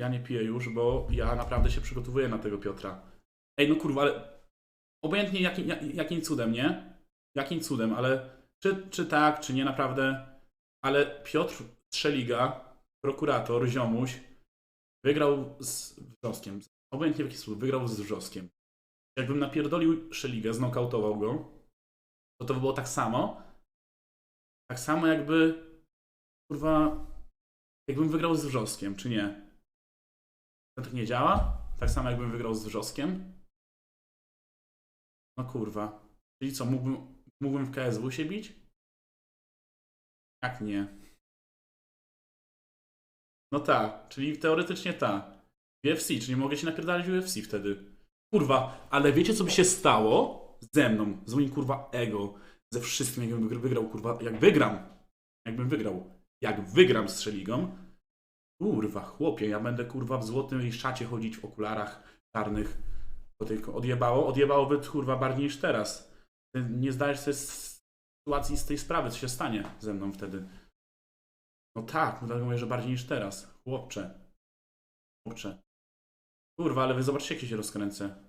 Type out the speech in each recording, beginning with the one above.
Ja nie piję już, bo ja naprawdę się przygotowuję na tego Piotra. Ej, no kurwa, ale obojętnie jakim, jak- jakim cudem, nie? Jakim cudem, ale czy, czy tak, czy nie naprawdę, ale Piotr Trzeliga, prokurator, ziomuś, wygrał z Wrzoskiem. Obojętnie w jaki sposób, wygrał z Wrzoskiem. Jakbym napierdolił Szeligę, znokautował go, to to by było tak samo. Tak samo jakby, kurwa, jakbym wygrał z Wrzoskiem, czy nie? To tak nie działa? Tak samo jakbym wygrał z Wrzoskiem? No kurwa. Czyli co, mógłbym, mógłbym w KSW się bić? Jak nie? No tak, czyli teoretycznie tak. UFC, czyli mogę się napierdalać UFC wtedy. Kurwa, ale wiecie co by się stało ze mną, z moim kurwa ego, ze wszystkim, jakbym wygr- wygrał, kurwa, jak wygram, jakbym wygrał, jak wygram z Szeligą, kurwa, chłopie, ja będę kurwa w złotej szacie chodzić w okularach czarnych, bo tylko odjebało, odjebałoby kurwa bardziej niż teraz. Ty nie zdajesz sobie sytuacji z tej sprawy, co się stanie ze mną wtedy. No tak, dlatego mówię, że bardziej niż teraz. Chłopcze. Chłopcze. Kurwa, ale wy zobaczcie, jakie się rozkręcę.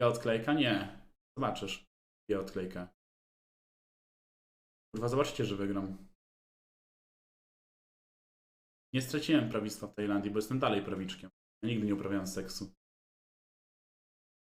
Ja odklejka? Nie. Zobaczysz. Ja odklejka. Kurwa, zobaczcie, że wygram. Nie straciłem prawictwa w Tajlandii, bo jestem dalej prawiczkiem. Ja nigdy nie uprawiałem seksu.